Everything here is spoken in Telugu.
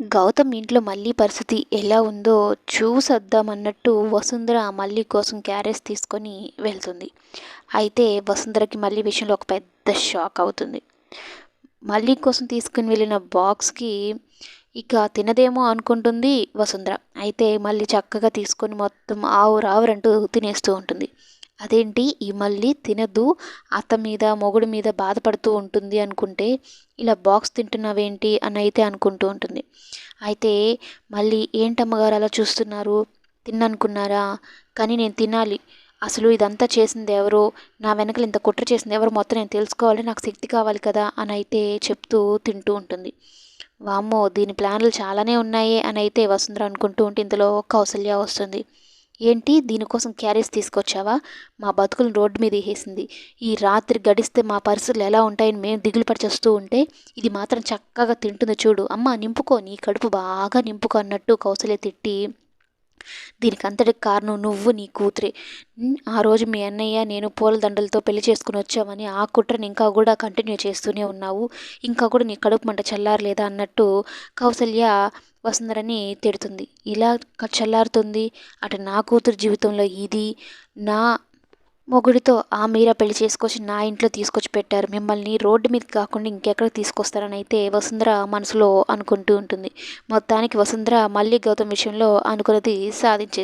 గౌతమ్ ఇంట్లో మళ్ళీ పరిస్థితి ఎలా ఉందో చూసొద్దామన్నట్టు వసుంధర మళ్ళీ కోసం క్యారేజ్ తీసుకొని వెళ్తుంది. అయితే వసుంధరకి మళ్ళీ విషయంలో ఒక పెద్ద షాక్ అవుతుంది. మళ్ళీ కోసం తీసుకుని వెళ్ళిన బాక్స్కి ఇక తినదేమో అనుకుంటుంది వసుంధర. అయితే మళ్ళీ చక్కగా తీసుకొని మొత్తం ఆవు రావురంటూ తినేస్తూ ఉంటుంది. అదేంటి? ఈ మళ్ళీ తినదు అత్త మీద మొగుడు మీద బాధపడుతూ ఉంటుంది అనుకుంటే ఇలా బాక్స్ తింటున్నావేంటి? అని అయితే అనుకుంటూ ఉంటుంది. అయితే మళ్ళీ ఏంటమ్మగారు అలా చూస్తున్నారు? తిన్ననుకున్నారా? కానీ నేను తినాలి. అసలు ఇదంతా చేసింది ఎవరో? నా వెనకలు ఇంత కుట్ర చేసింది ఎవరు? మొత్తం నేను తెలుసుకోవాలి నాకు శక్తి కావాలి కదా? అని అయితే చెప్తూ తింటూ ఉంటుంది. వామ్మో దీని ప్లాన్లు చాలానే ఉన్నాయి అని అయితే వసుంధర అనుకుంటూ ఉంటే ఇంతలో కౌసల్య వస్తుంది. ఏంటి దీనికోసం క్యారేజ్ తీసుకొచ్చావా? మా బతుకులను రోడ్డు మీద వేసింది. ఈ రాత్రి గడిస్తే మా పరిస్థితులు ఎలా ఉంటాయని మేము దిగులు పడిచేస్తూ ఉంటే ఇది మాత్రం చక్కగా తింటుంది చూడు. అమ్మ నింపుకో. నీ కడుపు బాగా నింపుకో అన్నట్టు కౌసల్య తిట్టి దీనికి అంతటికి కారణం నువ్వు నీ కూతురే. ఆ రోజు మీ అన్నయ్య నేను పూలదండలతో పెళ్ళి చేసుకుని వచ్చామని ఆ కుట్రని ఇంకా కూడా కంటిన్యూ చేస్తూనే ఉన్నావు. ఇంకా కూడా నీ కడుపు మంట చల్లారలేదా అన్నట్టు కౌసల్య వసుంధరని తిడుతుంది. ఇలా చల్లారుతుంది. అటు నా కూతురు జీవితంలో ఇది నా మొగుడితో ఆ మీరా పెళ్ళి చేసుకొచ్చి నా ఇంట్లో తీసుకొచ్చి పెట్టారు. మిమ్మల్ని రోడ్డు మీద కాకుండా ఇంకెక్కడ తీసుకొస్తారని అయితే వసుంధర మనసులో అనుకుంటూ ఉంటుంది. మొత్తానికి వసుంధర మళ్ళీ గౌతమ్ విషయంలో అనుకున్నది సాధించే